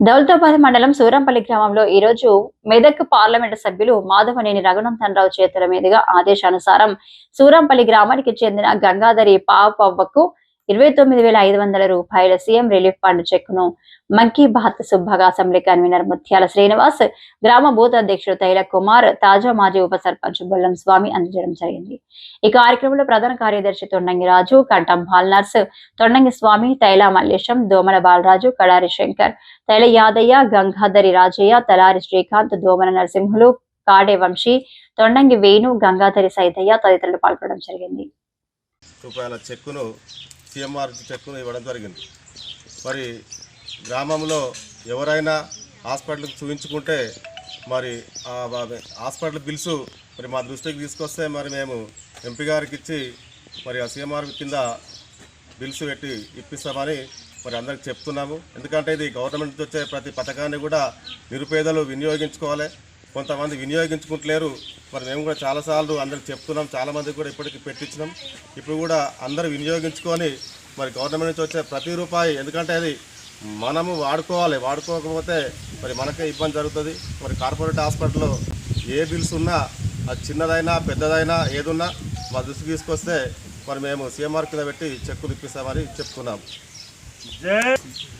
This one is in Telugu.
దౌలతాబాద్ మండలం సూరంపల్లి గ్రామంలో ఈ రోజు మెదక్ పార్లమెంటు సభ్యులు మాధవనేని రఘునందన్ రావు చేతుల మీదుగా ఆదేశానుసారం సూరంపల్లి గ్రామానికి చెందిన గంగాధరి పాపవ్వకు ఇరవై తొమ్మిది వేల ఐదు వందల రూపాయల సీఎం రిలీఫ్ ఫండ్ను మంకీ భారత్ సుబ్బగ అసెంబ్లీ కన్వీనర్ ముత్యాల శ్రీనివాస్ గ్రామ బూత్ అధ్యక్షుడు తైల కుమార్ తాజా మాజీ ఉప సర్పంచ్ బొల్లం స్వామి అందజేయడం జరిగింది. ఈ కార్యక్రమంలో ప్రధాన కార్యదర్శి తొండంగి రాజు కంఠం బాల్నర్స్ తొండంగి స్వామి తైల మల్లేశం దోమల బాలరాజు కడారి శంకర్ తైల యాదయ్య గంగాధరి రాజయ్య తలారి శ్రీకాంత్ దోమల నరసింహులు కాడే వంశీ తొండంగి వేణు గంగాధరి సైతయ్య తదితరులు పాల్గొనడం జరిగింది. రూపాయల చెక్కును సిఎంఆర్ చెక్కును ఇవ్వడం జరిగింది. మరి గ్రామంలో ఎవరైనా హాస్పిటల్కి చూపించుకుంటే మరి ఆ హాస్పిటల్ బిల్స్ మరి మా దృష్టికి తీసుకొస్తే మరి మేము ఎంపీ గారికి ఇచ్చి మరి ఆ సీఎంఆర్ కింద బిల్స్ పెట్టి ఇప్పిస్తామని మరి అందరికి చెప్తున్నాము. ఎందుకంటే ఇది గవర్నమెంట్ వచ్చే ప్రతి పథకాన్ని కూడా నిరుపేదలు వినియోగించుకోవాలి. కొంతమంది వినియోగించుకుంటలేరు. మరి మేము కూడా చాలాసార్లు అందరికి చెప్తున్నాం చాలామందికి కూడా ఇప్పటికి పెట్టించినాం. ఇప్పుడు కూడా అందరూ వినియోగించుకొని మరి గవర్నమెంట్ నుంచి వచ్చే ప్రతి రూపాయి ఎందుకంటే అది మనము వాడుకోవాలి. వాడుకోకపోతే మరి మనకే ఇబ్బంది జరుగుతుంది. మరి కార్పొరేట్ హాస్పిటల్లో ఏ బిల్స్ ఉన్నా అది చిన్నదైనా పెద్దదైనా ఏదున్నా మా దృష్టికి తీసుకొస్తే మరి మేము సీఎంఆర్ కింద పెట్టి చెక్కులు ఇప్పిస్తామని చెప్తున్నాం.